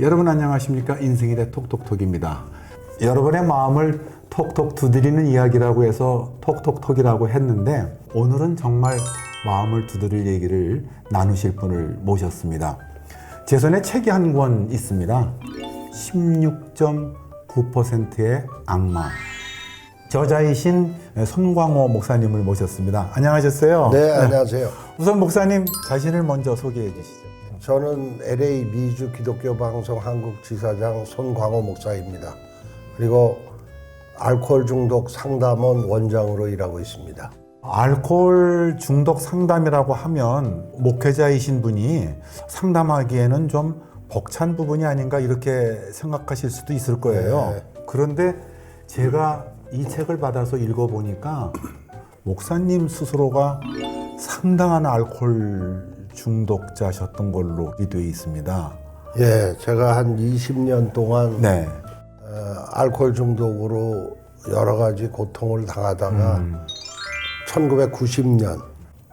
여러분 안녕하십니까 인생일의 톡톡톡입니다. 여러분의 마음을 톡톡 두드리는 이야기라고 해서 톡톡톡이라고 했는데 오늘은 정말 마음을 두드릴 얘기를 나누실 분을 모셨습니다. 제 손에 책이 한 권 있습니다. 16.9%의 악마. 저자이신 손광호 목사님을 모셨습니다. 안녕하셨어요? 네, 안녕하세요. 우선 목사님 자신을 먼저 소개해 주시죠. 저는 LA 미주 기독교 방송 한국 지사장 손광호 목사입니다. 그리고 알코올 중독 상담원 원장으로 일하고 있습니다. 알코올 중독 상담이라고 하면 목회자이신 분이 상담하기에는 좀 벅찬 부분이 아닌가 이렇게 생각하실 수도 있을 거예요. 네. 그런데 제가 이 책을 받아서 읽어보니까 목사님 스스로가 상당한 알코올 중독자셨던 걸로 되어 있습니다. 예, 제가 한 20년 동안 네. 어, 알코올 중독으로 여러 가지 고통을 당하다가 1990년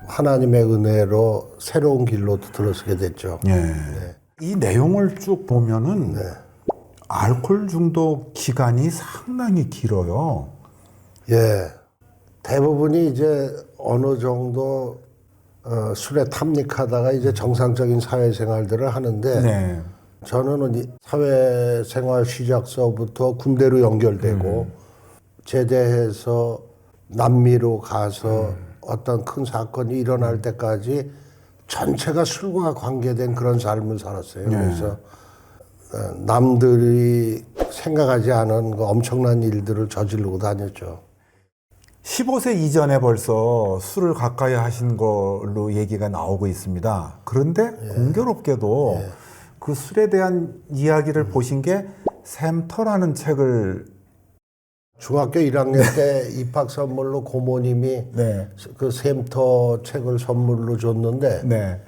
하나님의 은혜로 새로운 길로 들어서게 됐죠. 예. 이 내용을 쭉 보면은 알코올 중독 기간이 상당히 길어요. 예. 대부분이 이제 어느 정도 어, 술에 탐닉하다가 이제 정상적인 사회생활들을 하는데 네. 저는 이 사회생활 시작서부터 군대로 연결되고 제대해서 남미로 가서 어떤 큰 사건이 일어날 때까지 전체가 술과 관계된 그런 삶을 살았어요. 그래서 어, 남들이 생각하지 않은 그 엄청난 일들을 저지르고 다녔죠. 15세 이전에 벌써 술을 가까이 하신 걸로 얘기가 나오고 있습니다. 그런데 공교롭게도 그 술에 대한 이야기를 보신 게 샘터라는 책을 중학교 1학년 때 입학 선물로 고모님이 네. 그 샘터 책을 선물로 줬는데 네.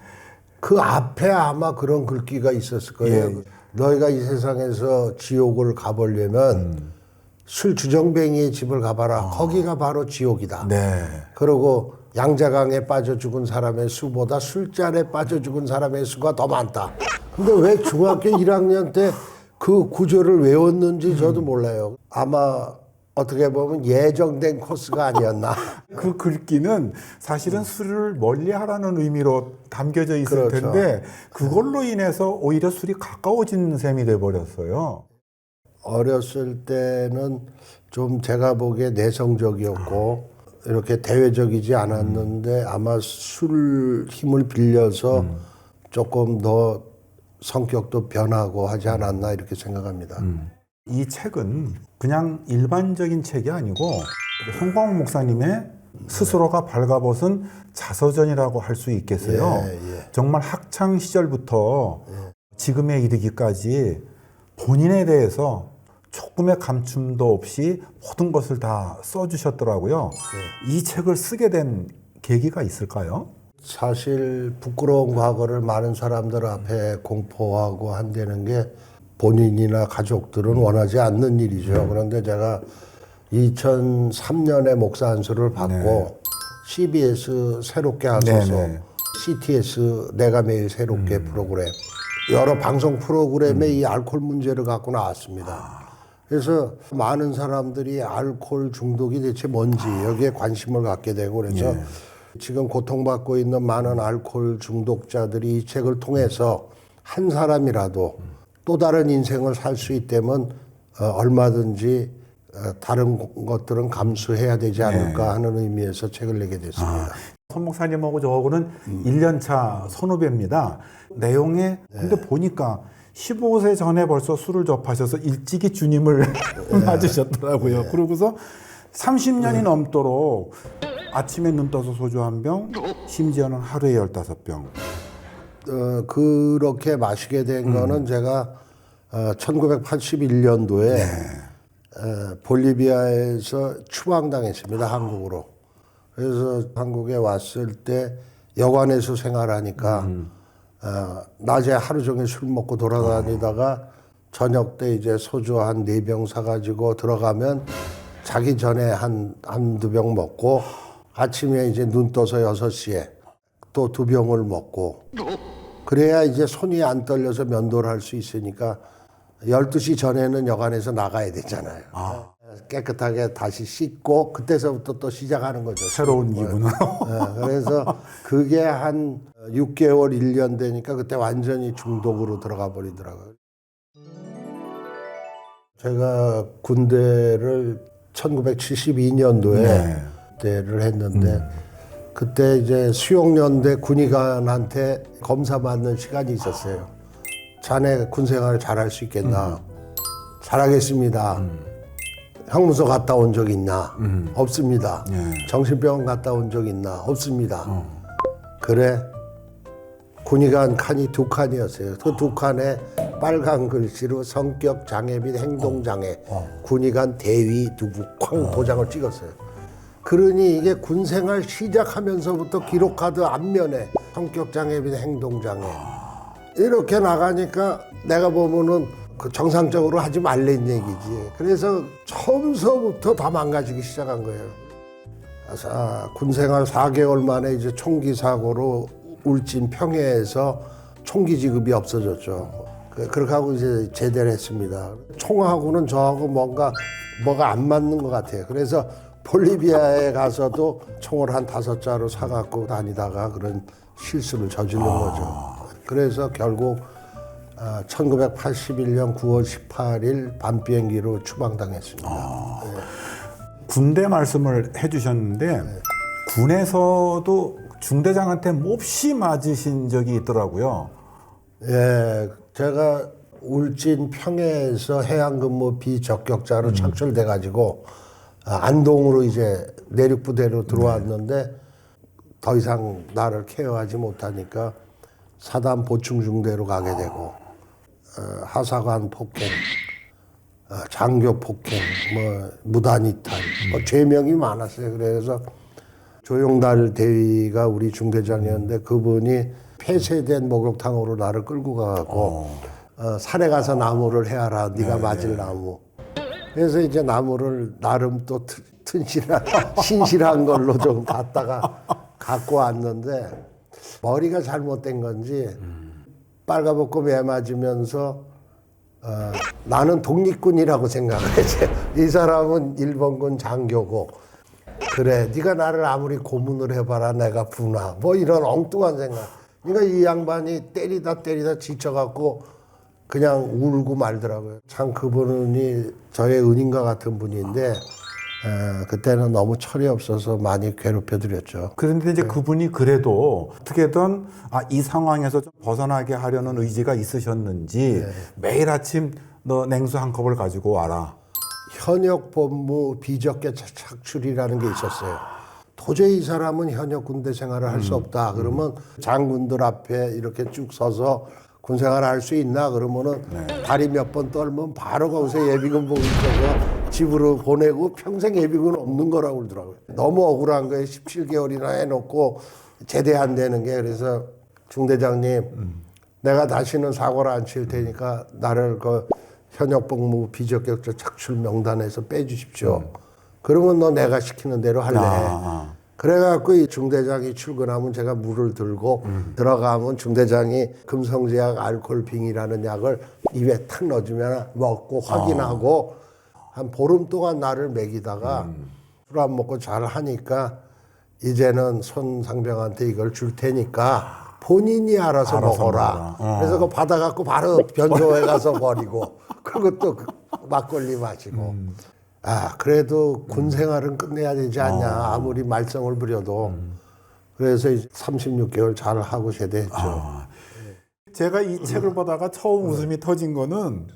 그 앞에 아마 그런 글귀가 있었을 거예요. 예. 너희가 이 세상에서 지옥을 가보려면 술 주정뱅이의 집을 가봐라. 거기가 바로 지옥이다. 네. 그리고 양자강에 빠져 죽은 사람의 수보다 술잔에 빠져 죽은 사람의 수가 더 많다. 근데 왜 중학교 1학년 때 그 구절을 외웠는지 저도 몰라요. 아마 어떻게 보면 예정된 코스가 아니었나. 그 글귀는 사실은 술을 멀리 하라는 의미로 담겨져 있을 그렇죠. 텐데 그걸로 인해서 오히려 술이 가까워진 셈이 돼 버렸어요. 어렸을 때는 좀 제가 보기에 내성적이었고 이렇게 대외적이지 않았는데 아마 술 힘을 빌려서 조금 더 성격도 변하고 하지 않았나 이렇게 생각합니다. 이 책은 그냥 일반적인 책이 아니고 송광호 목사님의 스스로가 발가벗은 자서전이라고 할 수 있겠어요. 예, 예. 정말 학창 시절부터 지금에 이르기까지 본인에 대해서 조금의 감춤도 없이 모든 것을 다 써주셨더라고요. 예. 이 책을 쓰게 된 계기가 있을까요? 사실 부끄러운 과거를 많은 사람들 앞에 공포하고 한다는 게 본인이나 가족들은 원하지 않는 일이죠. 그런데 제가 2003년에 목사 안수를 받고 CBS 새롭게 하소서, 네 네. CTS 내가 매일 새롭게 프로그램 여러 방송 프로그램에 이 알코올 문제를 갖고 나왔습니다. 그래서 많은 사람들이 알코올 중독이 대체 뭔지 여기에 관심을 갖게 되고 그래서 지금 고통받고 있는 많은 알코올 중독자들이 이 책을 통해서 한 사람이라도 또 다른 인생을 살 수 있다면 어, 얼마든지 어, 다른 것들은 감수해야 되지 않을까 하는 의미에서 책을 내게 됐습니다. 손 목사님하고 저하고는 일 1년차 선후배입니다. 내용에 근데 보니까 15세 전에 벌써 술을 접하셔서 일찍이 주님을 맞으셨더라고요. 그러고서 30년이 넘도록 아침에 눈 떠서 소주 한 병, 심지어는 하루에 15병. 어, 그렇게 마시게 된 거는 제가 어, 1981년도에 어, 볼리비아에서 추방당했습니다 한국으로. 그래서 한국에 왔을 때 여관에서 생활하니까 어, 낮에 하루 종일 술 먹고 돌아다니다가 저녁 때 이제 소주 한 네 병 사가지고 들어가면 자기 전에 한 한두 병 먹고 아침에 이제 눈 떠서 여섯 시에 또 두 병을 먹고 그래야 이제 손이 안 떨려서 면도를 할 수 있으니까 12시 전에는 여관에서 나가야 되잖아요. 깨끗하게 다시 씻고 그때서부터 또 시작하는 거죠. 새로운 기분으로. 예, 그래서 그게 한 6개월, 1년 되니까 그때 완전히 중독으로 들어가 버리더라고요. 제가 군대를 1972년도에 네. 때를 했는데 그때 이제 수용연대 군의관한테 검사 받는 시간이 있었어요. 자네 군생활 잘할 수 있겠나? 잘하겠습니다. 형무소 갔다 온 적 있나? 없습니다. 예. 정신병원 갔다 온 적 있나? 없습니다. 그래. 군의관 칸이 두 칸이었어요. 그 두 칸에 빨간 글씨로 성격 장애 및 행동 장애 군의관 대위 누구 쾅 도장을 찍었어요. 그러니 이게 군 생활 시작하면서부터 기록카드 앞면에 성격 장애 및 행동 장애 이렇게 나가니까 내가 보면은 그 정상적으로 하지 말란 얘기지. 그래서 처음서부터 다 망가지기 시작한 거예요. 아, 군생활 4개월 만에 이제 총기 사고로 울진 평해에서 총기 지급이 없어졌죠. 그- 그렇게 하고 이제 제대를 했습니다. 총하고는 저하고 뭔가 뭐가 안 맞는 것 같아요. 그래서 볼리비아에 가서도 총을 한 다섯 자루 사갖고 다니다가 그런 실수를 저지른 거죠. 그래서 결국 아, 1981년 9월 18일 밤 비행기로 추방당했습니다. 군대 말씀을 해주셨는데 군에서도 중대장한테 몹시 맞으신 적이 있더라고요. 예, 제가 울진 평해에서 해양 근무 비적격자로 착출돼 가지고 안동으로 이제 내륙 부대로 들어왔는데 더 이상 나를 케어하지 못하니까 사단 보충 중대로 가게 되고 어, 하사관 폭행, 어, 장교 폭행, 뭐 무단 이탈, 뭐 죄명이 많았어요. 그래서 조용달 대위가 우리 중대장이었는데 그분이 폐쇄된 목욕탕으로 나를 끌고 가고 어, 산에 가서 나무를 해야라 네가 맞을 나무. 그래서 이제 나무를 나름 또 튼- 튼실한 신실한 걸로 좀 갖다가 갖고 왔는데 머리가 잘못된 건지 빨가벗고 매 맞으면서 어, 나는 독립군이라고 생각을 했지. 이 사람은 일본군 장교고 그래 네가 나를 아무리 고문을 해봐라 내가 부나 뭐 이런 엉뚱한 생각. 그러니까 이 양반이 때리다 때리다 지쳐갖고 그냥 울고 말더라고요. 참 그분이 저의 은인과 같은 분인데 에, 그때는 너무 철이 없어서 많이 괴롭혀 드렸죠. 그런데 이제 그분이 그래도 어떻게든 아, 이 상황에서 좀 벗어나게 하려는 의지가 있으셨는지 매일 아침 너 냉수 한 컵을 가지고 와라. 현역 본무 비적계 차- 착출이라는 게 있었어요. 도저히 이 사람은 현역 군대 생활을 할 수 없다. 그러면 장군들 앞에 이렇게 쭉 서서 군 생활을 할수 있나? 그러면은 다리 몇 번 떨면 바로 거기서 예비군 복을 써서 집으로 보내고 평생 예비군 없는 거라고 그러더라고요. 너무 억울한 거예요. 17개월이나 해놓고 제대 안 되는 게 그래서 중대장님 내가 다시는 사고를 안 칠 테니까 나를 그 현역 복무 비적격자 착출 명단에서 빼주십시오. 그러면 너 내가 시키는 대로 할래. 아, 그래갖고 이 중대장이 출근하면 제가 물을 들고 들어가면 중대장이 금성제약 알코올빙이라는 약을 입에 탁 넣어주면 먹고 확인하고 한 보름 동안 나를 먹이다가 술안 먹고 잘 하니까 이제는 손 상병한테 이걸 줄 테니까 본인이 알아서, 알아서 먹어라. 먹어라. 어. 그래서 그 받아갖고 바로 변소에 가서 버리고 그리고 또그 막걸리 마시고. 아 그래도 군 생활은 끝내야 되지 않냐 아무리 말썽을 부려도 그래서 이제 36개월 잘 하고 제대했죠. 제가 이 책을 보다가 처음 웃음이 터진 거는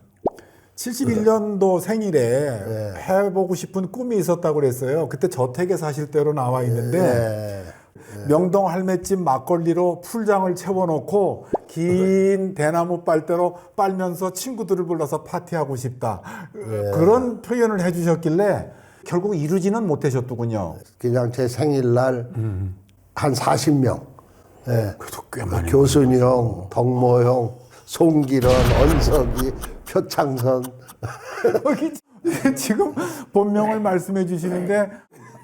71년도 생일에 해보고 싶은 꿈이 있었다고 그랬어요. 그때 저택에 사실 대로 나와 있는데 네. 명동 할매집 막걸리로 풀장을 채워놓고 긴 대나무 빨대로 빨면서 친구들을 불러서 파티하고 싶다. 그런 표현을 해주셨길래 결국 이루지는 못하셨더군요. 그냥 제 생일날 한 40명 예. 그래도 꽤 많이. 교순이 형, 덕모 형, 송기런, 언석이, 표창선 여기 지금 본명을 말씀해 주시는데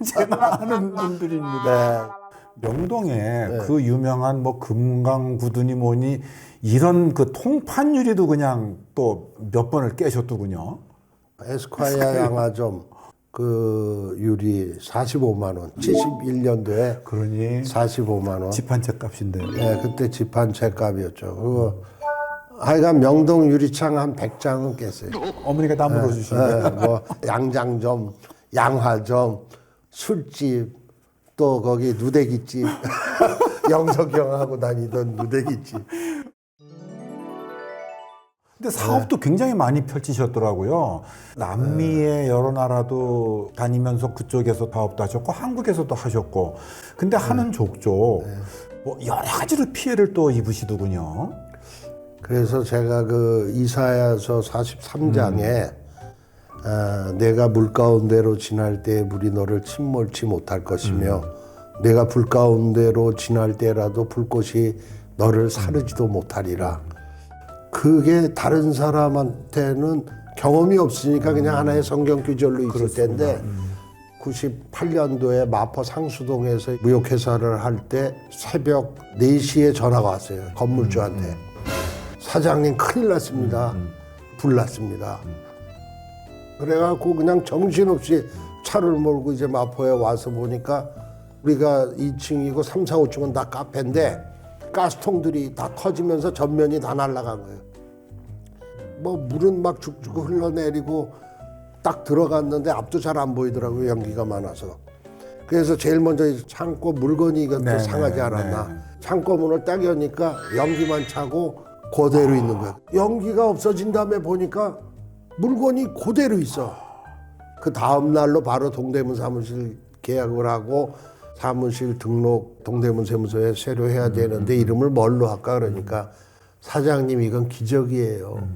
제가 아는 분들입니다. 네. 명동에 네. 그 유명한 뭐 금강구두니 뭐니 이런 그 통판유리도 그냥 또 몇 번을 깨셨더군요. 에스콰이어 양화점 그 유리 45만 원. 71년도에 그러니 45만 원. 집 한 채 값인데. 예, 그때 집 한 채 값이었죠. 그거 하여간 명동 유리창 한 100장은 깼어요. 어머니가 다 물어주신 거예요. 예, 뭐 양장점, 양화점, 술집, 또 거기 누대기집, 영석이 형하고 다니던 누대기집. 근데 사업도 굉장히 많이 펼치셨더라고요. 남미의 여러 나라도 다니면서 그쪽에서 사업도 하셨고 한국에서도 하셨고. 근데 하는 족족 뭐 여러 가지로 피해를 또 입으시더군요. 그래서 제가 그 이사야서 43장에 아, 내가 물 가운데로 지날 때 물이 너를 침몰치 못할 것이며 내가 불 가운데로 지날 때라도 불꽃이 너를 사르지도 못하리라. 그게 다른 사람한테는 경험이 없으니까 그냥 하나의 성경 규절로 있을 텐데 98년도에 마포 상수동에서 무역회사를 할 때 새벽 4시에 전화가 왔어요. 건물주한테. 사장님 큰일 났습니다. 불 났습니다. 그래갖고 그냥 정신없이 차를 몰고 이제 마포에 와서 보니까 우리가 2층이고 3, 4, 5층은 다 카페인데 가스통들이 다 터지면서 전면이 다 날아간 거예요. 뭐 물은 막 죽죽 흘러내리고 딱 들어갔는데 앞도 잘 안 보이더라고요 연기가 많아서 그래서 제일 먼저 이 창고 물건이 이것도 네, 상하지 네, 않았나 네. 창고 문을 딱 여니까 연기만 차고 그대로 있는 거야 연기가 없어진 다음에 보니까 물건이 그대로 있어 그 다음 날로 바로 동대문 사무실 계약을 하고 사무실 등록 동대문 세무서에 새로 해야 되는데 이름을 뭘로 할까 그러니까 사장님 이건 기적이에요.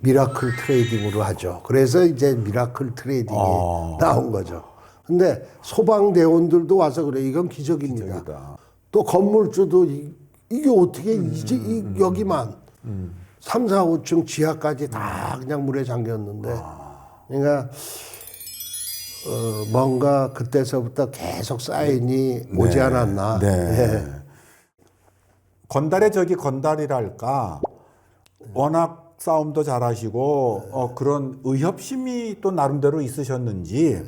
미라클 트레이딩으로 하죠. 그래서 이제 미라클 트레이딩이 아. 나온 거죠. 근데 소방대원들도 와서 그래 이건 기적입니다. 기적이다. 또 건물주도 이, 이게 어떻게 이제 이, 여기만 삼 3, 4, 5층 지하까지 다 그냥 물에 잠겼는데 그러니까 어, 뭔가 그때서부터 계속 사인이 오지 않았나. 네. 예. 건달의 적이 건달이랄까 워낙 싸움도 잘하시고 어, 그런 의협심이 또 나름대로 있으셨는지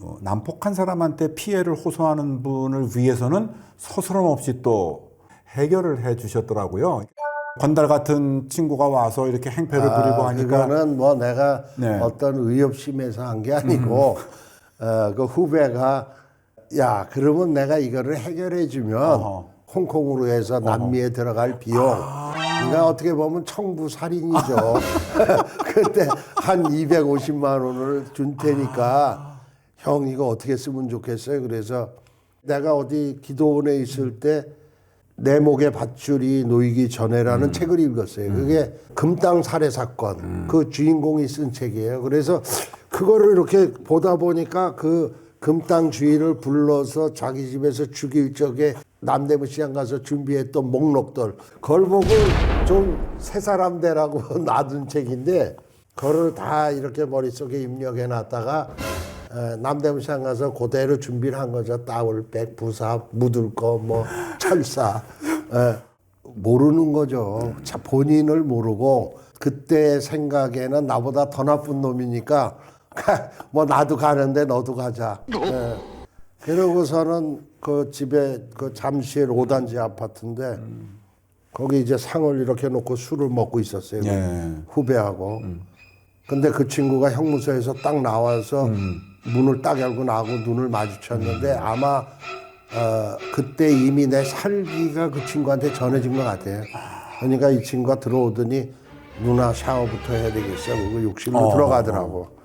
어, 난폭한 사람한테 피해를 호소하는 분을 위해서는 서스럼 없이 또 해결을 해 주셨더라고요. 건달 같은 친구가 와서 이렇게 행패를 부리고 아, 하니까 그거는 뭐 내가 네. 어떤 의협심에서 한 게 아니고 어, 그 후배가 야 그러면 내가 이거를 해결해 주면 어허. 홍콩으로 해서 남미에 들어갈 비용 그러니까 어떻게 보면 청부 살인이죠. 그때 한 250만 원을 준 테니까 형 이거 어떻게 쓰면 좋겠어요. 그래서 내가 어디 기도원에 있을 때 내 목에 밧줄이 놓이기 전에라는 책을 읽었어요. 그게 금땅 살해 사건. 그 주인공이 쓴 책이에요. 그래서 그거를 이렇게 보다 보니까 그 금땅 주인을 불러서 자기 집에서 죽일 적에 남대문 시장 가서 준비했던 목록들. 그걸 보고 좀 새 사람 되라고 놔둔 책인데 그거를 다 이렇게 머릿속에 입력해 놨다가 에, 남대문 시장 가서 그대로 준비를 한 거죠. 따올백, 부사, 묻을 거, 뭐 철사. 에, 모르는 거죠. 자, 본인을 모르고 그때 생각에는 나보다 더 나쁜 놈이니까 뭐 나도 가는데 너도 가자. 에. 그러고서는 그 집에 그 잠실 5단지 아파트인데 거기 이제 상을 이렇게 놓고 술을 먹고 있었어요. 예. 후배하고. 근데 그 친구가 형무소에서 딱 나와서 문을 딱 열고 나하고 눈을 마주쳤는데 아마 어, 그때 이미 내 살기가 그 친구한테 전해진 것 같아요. 그러니까 이 친구가 들어오더니 누나 샤워부터 해야 되겠어. 그리고 욕실로 들어가더라고.